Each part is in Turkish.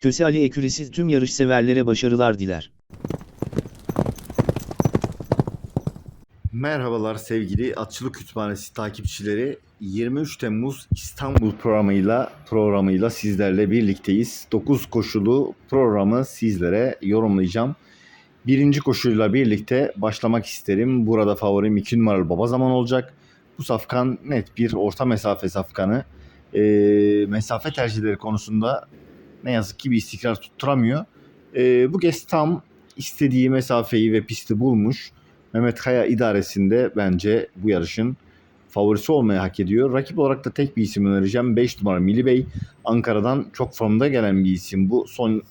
Köse Ali Ekürisi tüm yarışseverlere başarılar diler. Merhabalar sevgili Atçılık Kütüphanesi takipçileri. 23 Temmuz İstanbul programıyla programıyla sizlerle birlikteyiz. 9 koşulu programı sizlere yorumlayacağım. Birinci koşuyla birlikte başlamak isterim. Burada favorim 2 numaralı Baba Zaman olacak. Bu safkan net bir orta mesafe safkanı. Ee, mesafe tercihleri konusunda ne yazık ki bir istikrar tutturamıyor. Ee, bu kez tam istediği mesafeyi ve pisti bulmuş. Mehmet Kaya idaresinde bence bu yarışın favorisi olmayı hak ediyor. Rakip olarak da tek bir isim önereceğim. 5 numara Mili Bey. Ankara'dan çok formda gelen bir isim. Bu son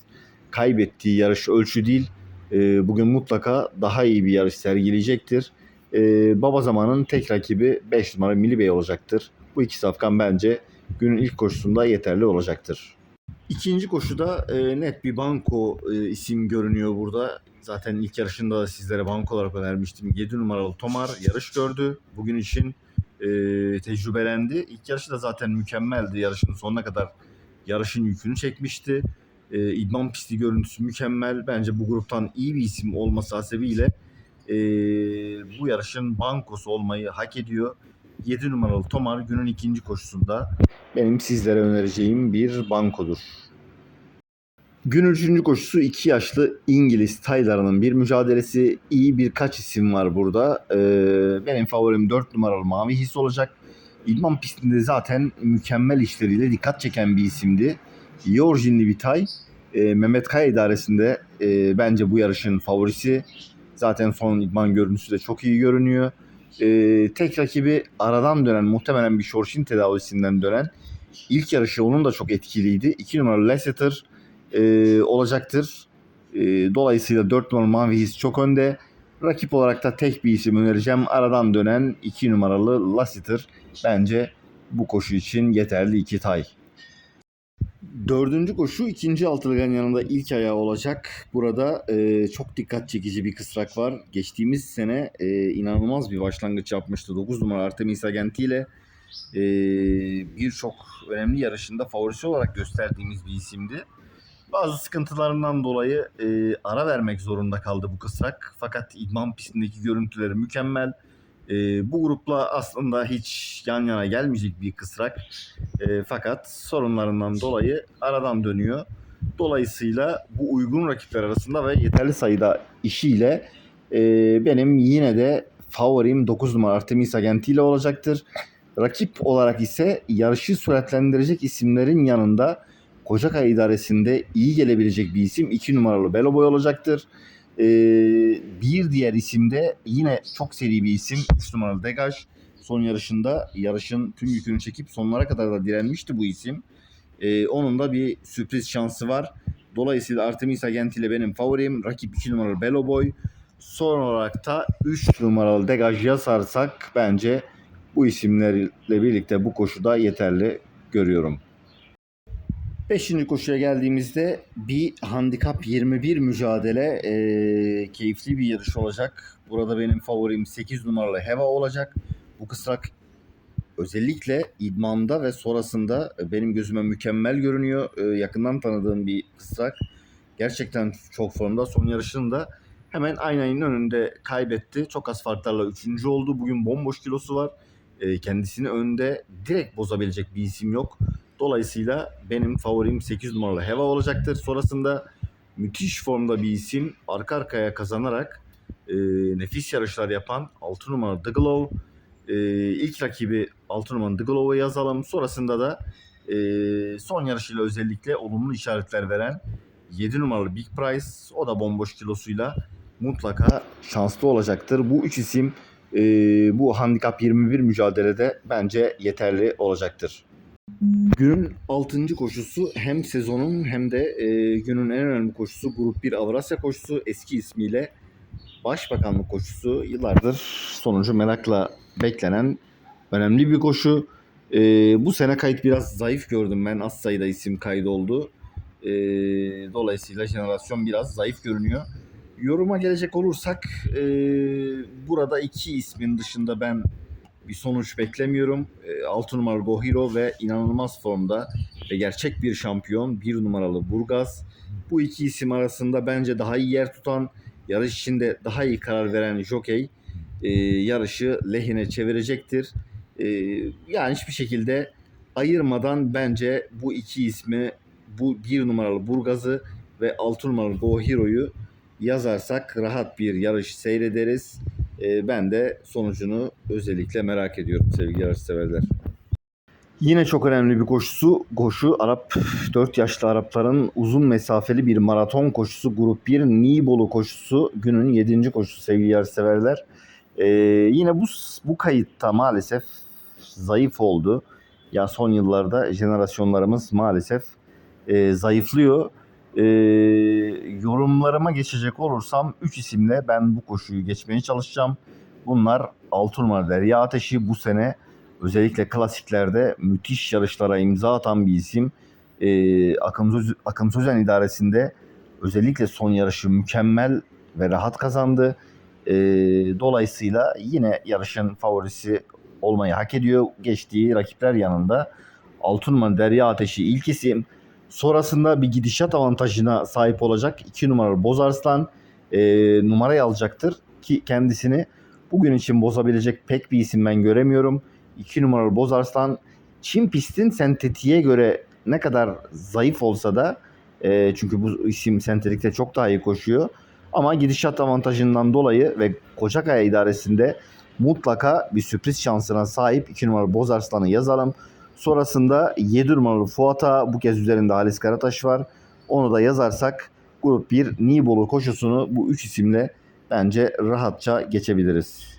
kaybettiği yarış ölçü değil. Ee, bugün mutlaka daha iyi bir yarış sergileyecektir. Ee, baba zamanın tek rakibi 5 numara Mili Bey olacaktır. Bu iki safkan bence günün ilk koşusunda yeterli olacaktır. İkinci koşuda e, net bir banko e, isim görünüyor burada. Zaten ilk yarışında da sizlere banko olarak önermiştim. 7 numaralı Tomar yarış gördü. Bugün için e, tecrübelendi. İlk yarışı da zaten mükemmeldi. Yarışın sonuna kadar yarışın yükünü çekmişti. E, idman pisti görüntüsü mükemmel. Bence bu gruptan iyi bir isim olması hasebiyle e, bu yarışın bankosu olmayı hak ediyor. 7 numaralı Tomar günün ikinci koşusunda benim sizlere önereceğim bir bankodur. Günün üçüncü koşusu iki yaşlı İngiliz taylarının bir mücadelesi. İyi birkaç isim var burada. Ee, benim favorim 4 numaralı Mavi His olacak. İdman pistinde zaten mükemmel işleriyle dikkat çeken bir isimdi. İyi orijinli bir tay. Ee, Mehmet Kaya idaresinde e, bence bu yarışın favorisi. Zaten son idman görüntüsü de çok iyi görünüyor. Ee, tek rakibi aradan dönen muhtemelen bir Şorşin tedavisinden dönen ilk yarışı onun da çok etkiliydi. 2 numaralı Lasseter e, olacaktır. E, dolayısıyla 4 numaralı Mavi His çok önde. Rakip olarak da tek bir isim önereceğim. Aradan dönen 2 numaralı Lasseter bence bu koşu için yeterli iki tay. Dördüncü koşu ikinci altılgan yanında ilk ayağı olacak. Burada e, çok dikkat çekici bir kısrak var. Geçtiğimiz sene e, inanılmaz bir başlangıç yapmıştı. 9 numara Artemis Agenti ile e, birçok önemli yarışında favorisi olarak gösterdiğimiz bir isimdi. Bazı sıkıntılarından dolayı e, ara vermek zorunda kaldı bu kısrak. Fakat idman pistindeki görüntüleri mükemmel. E, bu grupla aslında hiç yan yana gelmeyecek bir kısrak. E, fakat sorunlarından dolayı aradan dönüyor. Dolayısıyla bu uygun rakipler arasında ve yeterli sayıda işiyle e, benim yine de favorim 9 numara Artemis Agenti ile olacaktır. Rakip olarak ise yarışı süratlendirecek isimlerin yanında Kocakay idaresinde iyi gelebilecek bir isim 2 numaralı Beloboy olacaktır. Ee, bir diğer isim de yine çok seri bir isim 3 numaralı Degaj. Son yarışında yarışın tüm yükünü çekip sonlara kadar da direnmişti bu isim. Ee, onun da bir sürpriz şansı var. Dolayısıyla Artemis Agent ile benim favorim. Rakip 2 numaralı Beloboy. Son olarak da 3 numaralı Degaj yazarsak bence bu isimlerle birlikte bu koşuda yeterli görüyorum. Beşinci koşuya geldiğimizde bir handikap 21 mücadele eee, keyifli bir yarış olacak. Burada benim favorim 8 numaralı Heva olacak. Bu kısrak özellikle idmanda ve sonrasında e, benim gözüme mükemmel görünüyor. E, yakından tanıdığım bir kısrak. Gerçekten çok formda. Son yarışında hemen aynanın önünde kaybetti. Çok az farklarla üçüncü oldu. Bugün bomboş kilosu var. E, kendisini önde direkt bozabilecek bir isim yok. Dolayısıyla benim favorim 8 numaralı Heva olacaktır. Sonrasında müthiş formda bir isim arka arkaya kazanarak e, nefis yarışlar yapan 6 numaralı The Glow. E, ilk rakibi 6 numaralı The Glow'u yazalım. Sonrasında da e, son yarışıyla özellikle olumlu işaretler veren 7 numaralı Big Price. O da bomboş kilosuyla mutlaka şanslı olacaktır. Bu üç isim e, bu handikap 21 mücadelede bence yeterli olacaktır. Günün 6. koşusu hem sezonun hem de e, günün en önemli koşusu Grup 1 Avrasya koşusu eski ismiyle Başbakanlık koşusu yıllardır sonucu merakla beklenen önemli bir koşu. E, bu sene kayıt biraz zayıf gördüm ben az sayıda isim kaydı oldu. E, dolayısıyla jenerasyon biraz zayıf görünüyor. Yoruma gelecek olursak e, burada iki ismin dışında ben bir sonuç beklemiyorum. 6 numaralı Gohiro ve inanılmaz formda ve gerçek bir şampiyon 1 numaralı Burgaz. Bu iki isim arasında bence daha iyi yer tutan, yarış içinde daha iyi karar veren jockey e, yarışı lehine çevirecektir. E, yani hiçbir şekilde ayırmadan bence bu iki ismi bu 1 numaralı Burgaz'ı ve 6 numaralı Gohiro'yu yazarsak rahat bir yarış seyrederiz. E, ben de sonucunu özellikle merak ediyorum sevgili yarış severler. Yine çok önemli bir koşusu koşu Arap 4 yaşlı Arapların uzun mesafeli bir maraton koşusu grup 1 Nibolu koşusu günün 7. koşusu sevgili yarışseverler. Ee, yine bu bu kayıtta maalesef zayıf oldu. Ya son yıllarda jenerasyonlarımız maalesef e, zayıflıyor. E, yorumlarıma geçecek olursam 3 isimle ben bu koşuyu geçmeye çalışacağım. Bunlar 6 numara Derya Ateşi bu sene özellikle klasiklerde müthiş yarışlara imza atan bir isim. E, Akım, Söz, Akım Sözen idaresinde özellikle son yarışı mükemmel ve rahat kazandı. E, dolayısıyla yine yarışın favorisi olmayı hak ediyor. Geçtiği rakipler yanında. Altın Derya Ateşi ilk isim. Sonrasında bir gidişat avantajına sahip olacak. 2 numaralı Bozarslan e, numarayı alacaktır ki kendisini bugün için bozabilecek pek bir isim ben göremiyorum. 2 numaralı Bozarslan Çin pistin sentetiğe göre ne kadar zayıf olsa da e, çünkü bu isim sentetikte çok daha iyi koşuyor. Ama gidişat avantajından dolayı ve Kocakaya idaresinde mutlaka bir sürpriz şansına sahip 2 numaralı Bozarslan'ı yazalım. Sonrasında 7 numaralı Fuat'a bu kez üzerinde Halis Karataş var. Onu da yazarsak grup 1 Nibolu koşusunu bu 3 isimle bence rahatça geçebiliriz.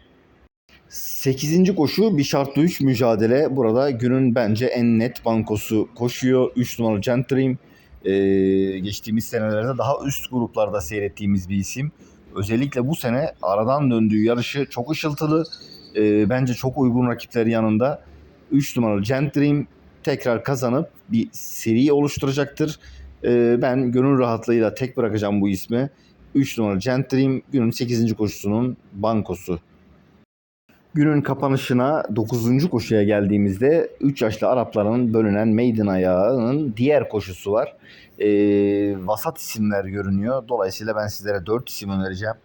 8. koşu bir şartlı 3 mücadele. Burada günün bence en net bankosu koşuyor. 3 numaralı Gentrim. Ee, geçtiğimiz senelerde daha üst gruplarda seyrettiğimiz bir isim. Özellikle bu sene aradan döndüğü yarışı çok ışıltılı. Ee, bence çok uygun rakipleri yanında. 3 numaralı Gentrim tekrar kazanıp bir seri oluşturacaktır. Ee, ben gönül rahatlığıyla tek bırakacağım bu ismi. 3 numaralı Gentrim günün 8. koşusunun bankosu. Günün kapanışına 9. koşuya geldiğimizde 3 yaşlı Arapların bölünen maiden ayağının diğer koşusu var. Ee, vasat isimler görünüyor. Dolayısıyla ben sizlere 4 isim önereceğim.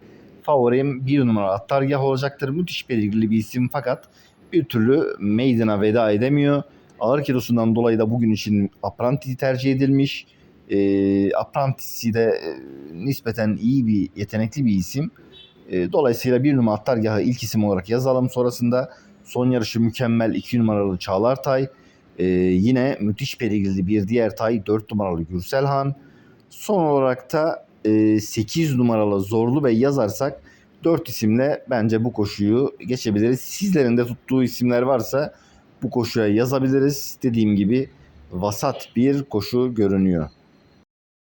Favorim 1 numara Attargah olacaktır. Müthiş belirgili bir isim fakat bir türlü maiden'a veda edemiyor. Ağır kilosundan dolayı da bugün için Apprentice'i tercih edilmiş. E, Apprentice'i de nispeten iyi bir, yetenekli bir isim. E, dolayısıyla bir numara Attargah'ı ilk isim olarak yazalım. Sonrasında son yarışı mükemmel 2 numaralı Çağlar Tay. E, yine müthiş perigildi bir diğer tay 4 numaralı Gürselhan. Son olarak da e, 8 numaralı Zorlu Bey yazarsak 4 isimle bence bu koşuyu geçebiliriz. Sizlerin de tuttuğu isimler varsa bu koşuya yazabiliriz. Dediğim gibi vasat bir koşu görünüyor.